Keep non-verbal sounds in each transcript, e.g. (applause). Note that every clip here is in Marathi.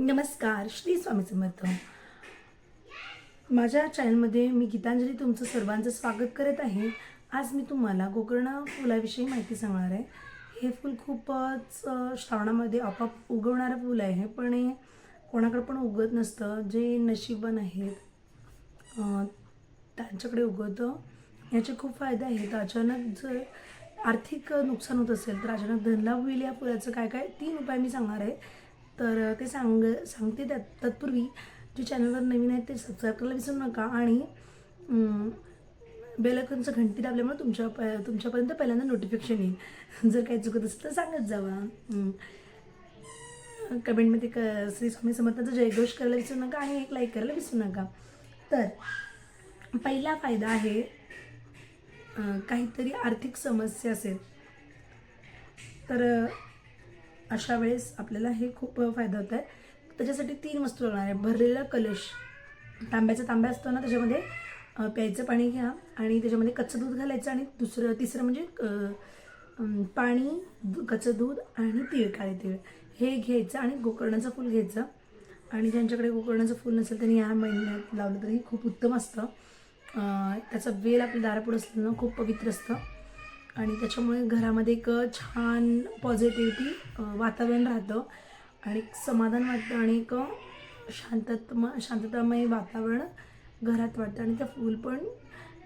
नमस्कार श्री स्वामी समर्थ. माझ्या चॅनलमध्ये मी गीतांजली तुमचं सर्वांचं स्वागत करत आहे. आज मी तुम्हाला गोकर्ण फुलाविषयी माहिती सांगणार आहे. हे फूल खूपच श्रावणामध्ये आपोआप उगवणारं फूल आहे पण हे कोणाकडे पण उगत नसतं. जे नशीबन आहेत त्यांच्याकडे उगवतं. याचे खूप फायदे आहेत. अचानक जर आर्थिक नुकसान होत असेल तर अचानक धनलाभ होईल या फुलाचं. काय काय? तीन उपाय मी सांगणार आहे. तर ते सांग सांगते त्यात तत्पूर्वी जे चॅनलवर नवीन आहेत ते सबस्क्राईब करायला विसरू नका आणि बेलकनचं घंटी दाबल्यामुळे तुमच्या प- तुमच्यापर्यंत पहिल्यांदा नोटिफिकेशन येईल. (laughs) जर काही चुकत असेल तर सांगत जावा. कमेंटमध्ये क श्री स्वामी समर्थांचा जयघोष करायला विसरू नका आणि एक लाईक करायला विसरू नका. तर पहिला फायदा आहे काहीतरी आर्थिक समस्या असेल. तर अशा वेळेस आपल्याला हे खूप फायदा होत आहे त्याच्यासाठी तीन वस्तू लागणार आहे. भरलेला कलश. तांब्याचा तांब्या असतो ना त्याच्यामध्ये प्यायचं पाणी घ्या आणि त्याच्यामध्ये कच्चं दूध घालायचं आणि दुसरं तिसरं म्हणजे पाणी कच्चं दूध आणि तीळ काळे तीळ. हे घ्यायचं आणि गोकर्णाचं फूल घ्यायचं. आणि ज्यांच्याकडे गोकर्णाचं फूल नसेल त्यांनी या महिन्यात लावलं तरी खूप उत्तम असतं. त्याचा वेल आपल्या दारापुढं असलं ना खूप पवित्र असतं. आणि त्याच्यामुळे घरामध्ये एक छान पॉझिटिव्हिटी वातावरण राहतं. आणि समाधान वाटतं आणि एक शांततम शांततामय वातावरण घरात वाटतं. आणि त्या फूल पण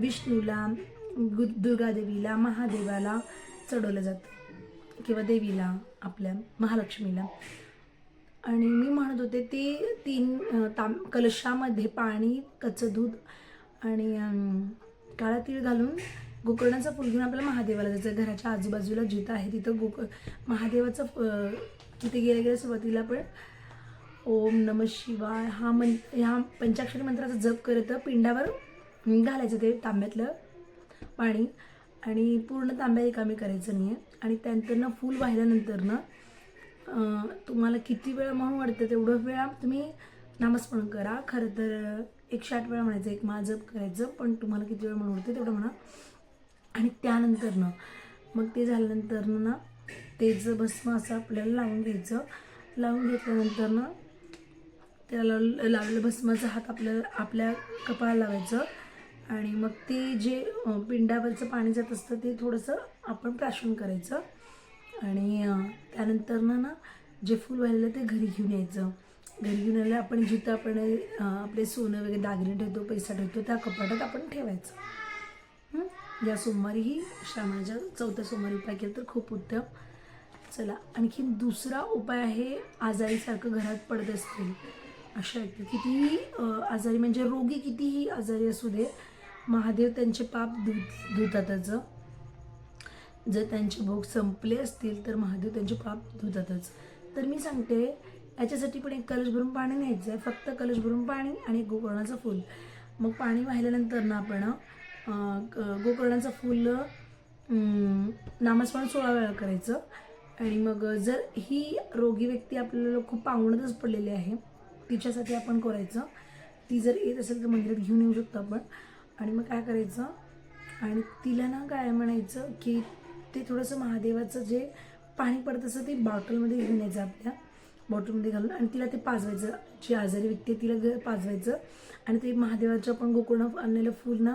विष्णूला गु दुर्गादेवीला महादेवाला चढवलं जातं. किंवा देवीला आपल्या महालक्ष्मीला. आणि मी म्हणत होते ते तीन ताम कलशामध्ये पाणी कच्चं दूध आणि काळा तीळ घालून गोकर्णाचा फुल घेऊन आपल्याला महादेवाला जायचं घराच्या आजूबाजूला जिथं आहे तिथं गोक महादेवाचं तिथे गेल्या गेल्या सुरुवातीला पण ओम नम शिवाय हा मन ह्या पंचाक्षरी मंत्राचा जप करत पिंडावर घालायचं ते तांब्यातलं पाणी. आणि पूर्ण तांब्या रिकामी करायचं नाही आहे आणि त्यानंतरनं फूल वाहिल्यानंतर ना तुम्हाला किती वेळा म्हणून वाटतं तेवढं वेळा तुम्ही नामस्मरण करा. खरं तर एकशे आठ वेळा म्हणायचं एक जप करायचं पण तुम्हाला किती वेळ म्हणून वाटतं तेवढं म्हणा. आणि त्यानंतरनं मग ते झाल्यानंतरनं ना तेचं भस्म असं आपल्याला लावून घ्यायचं लावून घेतल्यानंतर ना त्याला लावलेलं भस्माचा हात आपल्या आपल्या कपाळाला लावायचं. आणि मग ते जे पिंडावरचं पाणी जात असतं ते थोडंसं आपण प्राशन करायचं. आणि त्यानंतरनं त्यानंतर ना जे फूल वाहिलेलं ते घरी घेऊन यायचं. घरी घेऊन आलं आपण जिथं आपण आपले सोनं वगैरे दागिने ठेवतो पैसा ठेवतो त्या कपाटात आपण ठेवायचं. या सोमवारीही श्रावणाच्या चौथ्या सोमवारी उपाय केला तर खूप उत्तम. चला आणखी दुसरा उपाय आहे आजारीसारखं घरात पडत असतील. अशा व्यक्ती कितीही आजारी म्हणजे रोगी कितीही आजारी असू दे महादेव त्यांचे पाप धुत धुतातच. जर त्यांचे भोग संपले असतील तर महादेव त्यांचे पाप धुतातच. तर मी सांगते याच्यासाठी पण एक कलश भरून पाणी न्यायचं आहे. फक्त कलश भरून पाणी आणि गोकर्णाचं फूल. मग पाणी वाहिल्यानंतर ना आपण गोकर्णाचं फुल नामस्मरण सोळा वेळा करायचं. आणि मग जर ही रोगी व्यक्ती आपल्याला खूप पांगणतच पडलेली आहे तिच्यासाठी आपण करायचं. ती जर येत असेल तर मंदिरात घेऊन येऊ शकतो आपण. आणि मग काय करायचं? आणि तिला ना काय म्हणायचं की ते थोडंसं महादेवाचं जे पाणी पडत असं ते बॉटलमध्ये घेऊन यायचं आपल्या बॉटलमध्ये घालून. आणि तिला ते पाजवायचं. जी आजारी व्यक्ती आहे तिला ग- पाजवायचं. आणि ते महादेवाचं आपण गोकुळात आणलेलं फूल ना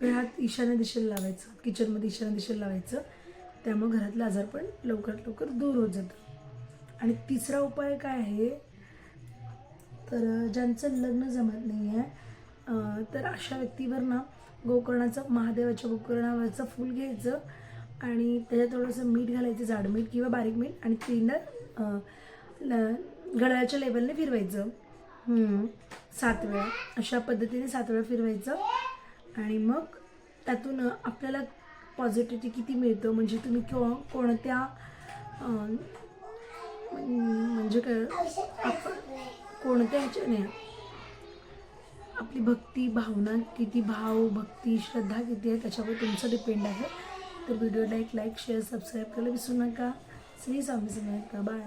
घरात ईशान्य दिशेला लावायचं. किचनमध्ये ईशान्य दिशेला लावायचं. त्यामुळे घरातलं आजारपण लवकरात लवकर दूर होत जातं. आणि तिसरा उपाय काय आहे? तर ज्यांचं लग्न जमत नाही आहे तर अशा व्यक्तीवर ना गोकर्णाचं महादेवाच्या गोकर्णावरचं फूल घ्यायचं आणि त्याच्यात थोडंसं मीठ घालायचं जाड मीठ किंवा बारीक मीठ आणि तीन गळ्याच्या लेवलने फिरवायचं. सात वेळा अशा पद्धतीने सात वेळा फिरवायचं. आणि मग त्यातून आपल्याला पॉझिटिव्हिटी किती मिळतं? म्हणजे तुम्ही को कोणत्या म्हणजे काय आपण कोणत्या ह्याच्याने आपली भक्ती भावना किती भाव भक्ती श्रद्धा किती आहे त्याच्यावर तुमचं डिपेंड आहे. तर व्हिडिओला एक लाईक शेअर सबस्क्राईब करायला विसरू नका. श्री स्वामी समर्थ. बाय